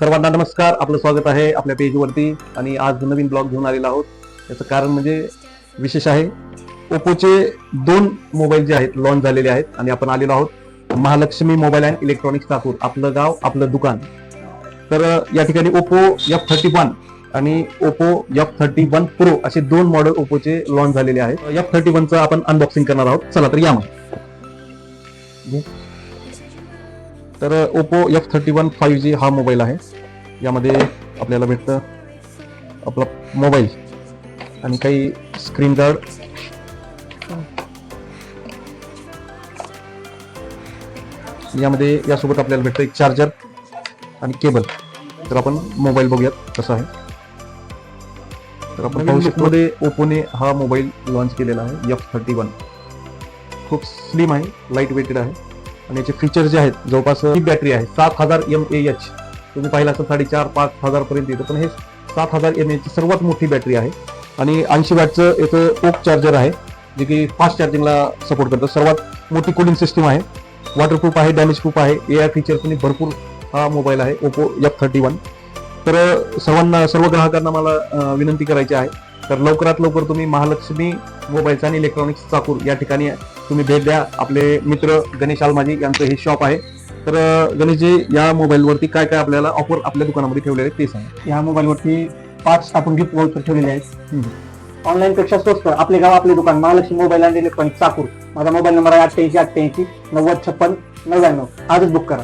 सर्वांना नमस्कार. आपलं स्वागत आहे आपल्या पेजवरती आणि आज नवीन ब्लॉग घेऊन आलेला आहोत. याचं कारण म्हणजे विशेष आहे ओप्पोचे दोन मोबाईल जे आहेत लॉन्च झालेले आहेत आणि आपण आलेलो आहोत Mahalaxmi mobile and electronics Nagpur आपलं गाव आपलं दुकान. तर या ठिकाणी ओप्पो एफ थर्टी वन आणि Oppo F thirty one pro असे दोन मॉडेल ओप्पोचे लॉन्च झालेले आहेत. एफ थर्टी वनचं आपण अनबॉक्सिंग करणार आहोत. चला तर या मग. तर Oppo F thirty one five G हा मोबाईल आहे. यामध्ये आपल्याला भेटतं आपला मोबाईल आणि काही स्क्रीन गार्ड यामध्ये यासोबत आपल्याला भेटतं एक चार्जर आणि केबल तर आपण मोबाईल बघूयात कसा आहे. तर आपण पाहू शकतो मध्ये ओप्पोने हा मोबाईल लॉन्च केलेला आहे एफ थर्टी वन खूप स्लिम आहे लाइट वेटेड आहे. आणि याचे फीचर जे आहेत जवळपास ही बॅटरी आहे सात हजार एम ए एच तुम्ही पाहिलं असं साडेचार पाच हजार पर्यंत येतं. पण हे सात हजार एम एची सर्वात मोठी बॅटरी आहे. आणि ऐंशी वॅटचं याचं ओक चार्जर आहे जे की फास्ट चार्जिंगला सपोर्ट करतं. सर्वात मोठी कूलिंग सिस्टीम आहे. वॉटरप्रूफ आहे डॅमेज प्रूफ आहे. ए आय फीचर्सनी भरपूर हा मोबाईल आहे ओप्पो एफ थर्टी वन तर सर्वांना सर्व ग्राहकांना मला विनंती करायची आहे. तर लवकरात लवकर तुम्ही महालक्ष्मी मोबाईल्स आणि इलेक्ट्रॉनिक्स चाकूर या ठिकाणी तुम्ही भेट द्या. आपले मित्र गणेश आलमाजी यांचं हे शॉप आहे. तर गणेशजी या मोबाईलवरती काय काय आपल्याला ऑफर आपल्या दुकानामध्ये ठेवलेले आहेत ते सांगा. ह्या मोबाईलवरती पाच आपण गिफ्ट वाउचर ठेवलेले आहेत. ऑनलाईन पेक्षा स्वस्त. आपले गाव आपले दुकान. Mahalaxmi mobile and electronic Chakur. माझा मोबाईल नंबर आहे अठ्ठ्याऐंशी अठ्ठ्याऐंशी नव्वद छप्पन नव्याण्णव. आजच बुक करा.